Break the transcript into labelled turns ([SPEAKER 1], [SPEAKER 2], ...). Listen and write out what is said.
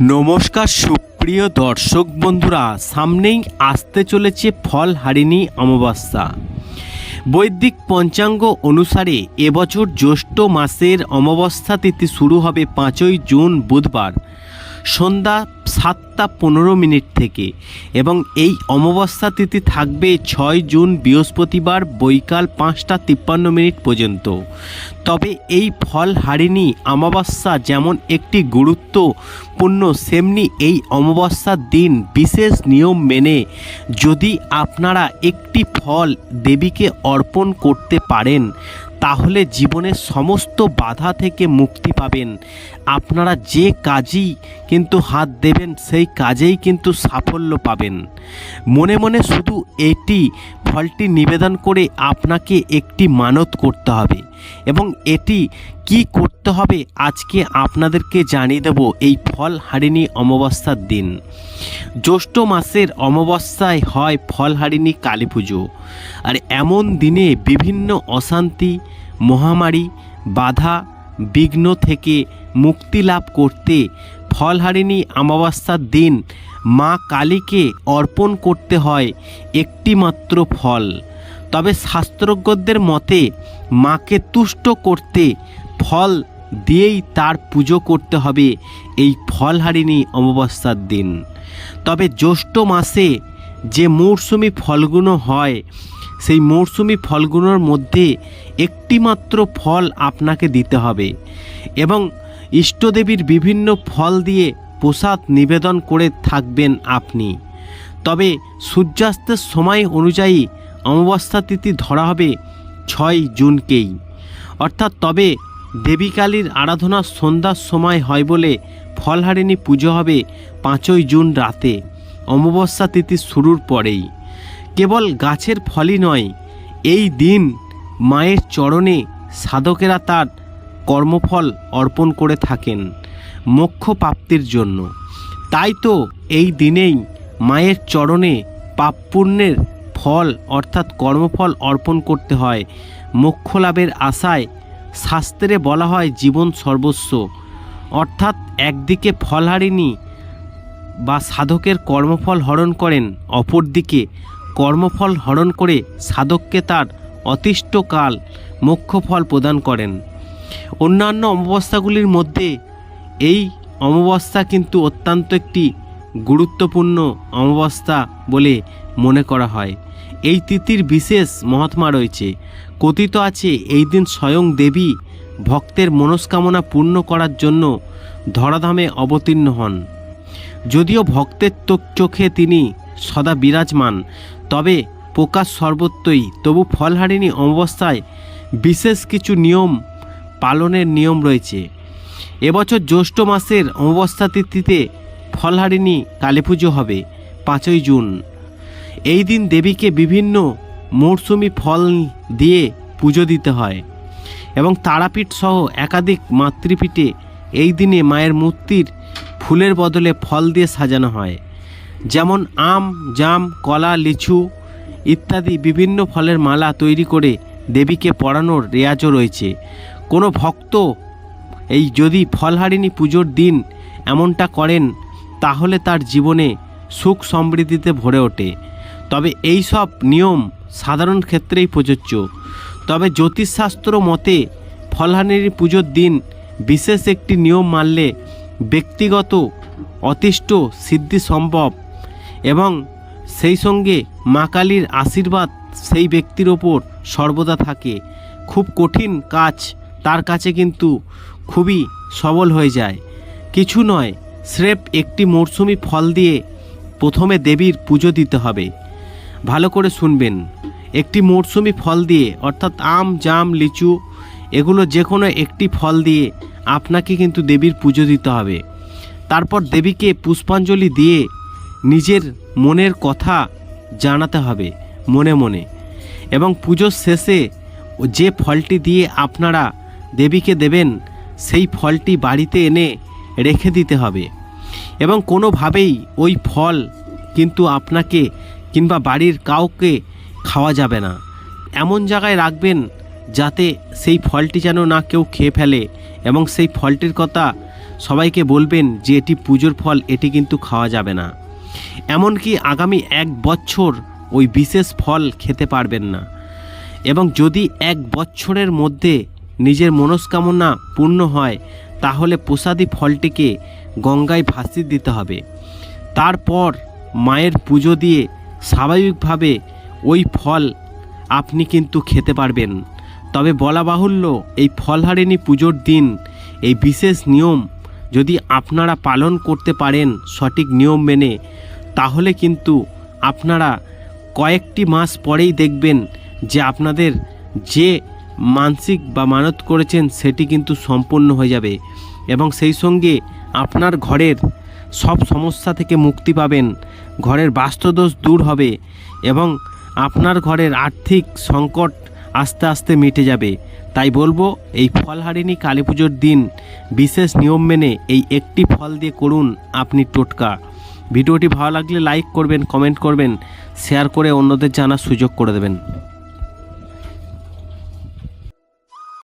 [SPEAKER 1] নমস্কার, সুপ্রিয় দর্শক বন্ধুরা, সামনেই আসতে চলেছে ফল হারিনি অমাবস্যা। বৈদিক পঞ্চাঙ্গ অনুসারে এবছর জ্যৈষ্ঠ মাসের অমাবস্যা তিথি শুরু হবে পাঁচই জুন বুধবার। সন্ধ্যা সাতটা পনেরো মিনিট থেকে এবং এই অমাবস্যা তিথি থাকবে ছয় জুন বৃহস্পতিবার বৈকাল পাঁচটা তিপ্পান্ন মিনিট পর্যন্ত। তবে এই ফল হারিনি অমাবস্যা যেমন একটি গুরুত্বপূর্ণ, সেমনি এই অমাবস্যার দিন বিশেষ নিয়ম মেনে যদি আপনারা একটি ফল দেবীকে অর্পণ করতে পারেন তাহলে জীবনের সমস্ত বাধা থেকে মুক্তি পাবেন। আপনারা যে কাজই কিন্তু হাত দেবেন, সেই কাজেই কিন্তু সাফল্য পাবেন। মনে মনে শুধু এটি ফলটি নিবেদন করে আপনাকে একটি মানত করতে হবে। এবং এটি কি করতে হবে আজকে আপনাদেরকে জানিয়ে দেব এই ফল হারিনি অমাবস্যার দিন। জ্যৈষ্ঠ মাসের অমাবস্যায় হয় ফল হারিনি কালী পুজো। আর এমন দিনে বিভিন্ন অশান্তি, মহামারী, বাধা, বিঘ্ন থেকে মুক্তি লাভ করতে ফলহারিণী অমাবস্যার দিন মা কালীকে অর্পণ করতে হয় একটি মাত্র ফল। তবে শাস্ত্রজ্ঞদের মতে, মাকে তুষ্ট করতে ফল দিয়েই তার পুজো করতে হবে, এই ফলহারিণী অমাবস্যার দিন। তবে জ্যৈষ্ঠ মাসে যে মৌসুমি ফলগুলো হয়, সেই মৌসুমি ফলগুলোর মধ্যে একটি মাত্র ফল আপনাকে দিতে হবে এবং ইষ্টদেবীর বিভিন্ন ফল দিয়ে প্রসাদ নিবেদন করে থাকবেন আপনি। তবে সূর্যাস্তের সময় অনুযায়ী অমাবস্যা তিথি ধরা হবে ছয় জুনকেই। অর্থাৎ তবে দেবী কালীর আরাধনা সন্ধ্যার সময় হয় বলে ফলহারিণী পুজো হবে পাঁচই জুন রাতে। অমাবস্যা তিথি শুরুর পরেই। কেবল গাছের ফলই নয়, এই দিন মায়ের চরণে সাধকেরা তার কর্মফল অর্পণ করে থাকেন মোক্ষ প্রাপ্তির জন্য। তাই তো এই দিনেই মায়ের চরণে পাপ পুণ্যের ফল অর্থাৎ কর্মফল অর্পণ করতে হয়। মোক্ষ লাভের আশায় শাস্ত্রে বলা হয় জীবন সর্বস্ব। অর্থাৎ একদিকে ফলহারিণী বা সাধকের কর্মফল হরণ করেন, অপরদিকে কর্মফল হরণ করে সাধককে তার অতিষ্ঠকাল মোক্ষফল প্রদান করেন। অন্যান্য অমাবস্যাগুলির মধ্যে এই অমাবস্যা কিন্তু অত্যন্ত একটি গুরুত্বপূর্ণ অমাবস্যা বলে মনে করা হয়। এই তিথির বিশেষ মহাত্মা রয়েছে। কথিত আছে, এই দিন স্বয়ং দেবী ভক্তের মনস্কামনা পূর্ণ করার জন্য ধরাধামে অবতীর্ণ হন। যদিও ভক্তের চোখে তিনি সদা বিরাজমান, তবে প্রকাশ সর্বত্রই, তবু ফলহারিণী অমাবস্যায় বিশেষ কিছু নিয়ম পালনের নিয়ম রয়েছে। এবছর জ্যৈষ্ঠ মাসের অমাবস্যা তিথিতে ফলহারিণী কালী পুজো হবে, পাঁচই জুন। এই দিন দেবীকে বিভিন্ন মরশুমি ফল দিয়ে পুজো দিতে হয় এবং তারাপীঠ সহ একাধিক মাতৃপীঠে এই দিনে মায়ের মূর্তির ফুলের বদলে ফল দিয়ে সাজানো হয়। যেমন আম, জাম, কলা, লিচু ইত্যাদি বিভিন্ন ফলের মালা তৈরি করে দেবীকে পড়ানোর রেয়াজও রয়েছে। কোনো ভক্ত এই যদি ফলহারিণী পুজোর দিন এমনটা করেন, তাহলে তার জীবনে সুখ সমৃদ্ধিতে ভরে ওঠে। তবে এই সব নিয়ম সাধারণ ক্ষেত্রেই প্রযোজ্য। তবে জ্যোতিষশাস্ত্র মতে ফলহানির পুজোর দিন বিশেষ একটি নিয়ম মানলে ব্যক্তিগত অতিষ্ঠ সিদ্ধি সম্ভব এবং সেই সঙ্গে মা কালীর আশীর্বাদ সেই ব্যক্তির ওপর সর্বদা থাকে। খুব কঠিন কাজ, তার কাছে কিন্তু খুবই সবল হয়ে যায়। কিছু নয়, স্রেফ একটি মরশুমি ফল দিয়ে প্রথমে দেবীর পুজো দিতে হবে। ভালো করে শুনবেন। একটি মরশুমি ফল দিয়ে, অর্থাৎ আম, জাম, লিচু, এগুলো যে কোনো একটি ফল দিয়ে আপনাকে কিন্তু দেবীর পুজো দিতে হবে। তারপর দেবীকে পুষ্পাঞ্জলি দিয়ে নিজের মনের কথা জানাতে হবে, মনে মনে। এবং পুজোর শেষে যে ফলটি দিয়ে আপনারা দেবীকে দেবেন, সেই ফলটি বাড়িতে এনে রেখে দিতে হবে। এবং কোনোভাবেই ওই ফল কিন্তু আপনাকে কিংবা বাড়ির কাউকে খাওয়া যাবে না। এমন জায়গায় রাখবেন যাতে সেই ফলটি যেন না কেউ খেয়ে ফেলে এবং সেই ফলটির কথা সবাইকে বলবেন যে এটি পুজোর ফল, এটি কিন্তু খাওয়া যাবে না। এমনকি আগামী এক বছর ওই বিশেষ ফল খেতে পারবেন না। এবং যদি এক বছরের মধ্যে নিজের মনস্কামনা পূর্ণ হয়, তাহলে প্রসাদী ফলটিকে গঙ্গায় ভাসিয়ে দিতে হবে। তারপর মায়ের পুজো দিয়ে স্বাভাবিকভাবে ওই ফল আপনি কিন্তু খেতে পারবেন। তবে বলা বাহুল্য, এই ফলহারিণী পুজোর দিন, এই বিশেষ নিয়ম যদি আপনারা পালন করতে পারেন সঠিক নিয়ম মেনে, তাহলে কিন্তু আপনারা কয়েকটি মাস পরেই দেখবেন যে আপনাদের যে মানসিক বা মানত করেছেন সেটি কিন্তু সম্পূর্ণ হয়ে যাবে এবং সেই সঙ্গে আপনার ঘরের সব সমস্যা থেকে মুক্তি পাবেন। ঘরের বাস্তুদোষ দূর হবে এবং আপনার ঘরের আর্থিক সংকট আস্তে আস্তে মিটে যাবে। তাই বলব, এই ফলহারিণী কালী পুজোর দিন বিশেষ নিয়ম মেনে এই একটি ফল দিয়ে করুন আপনি টোটকা। ভিডিওটি ভালো লাগলে লাইক করবেন, কমেন্ট করবেন, শেয়ার করে অন্যদের জানার সুযোগ করে দেবেন।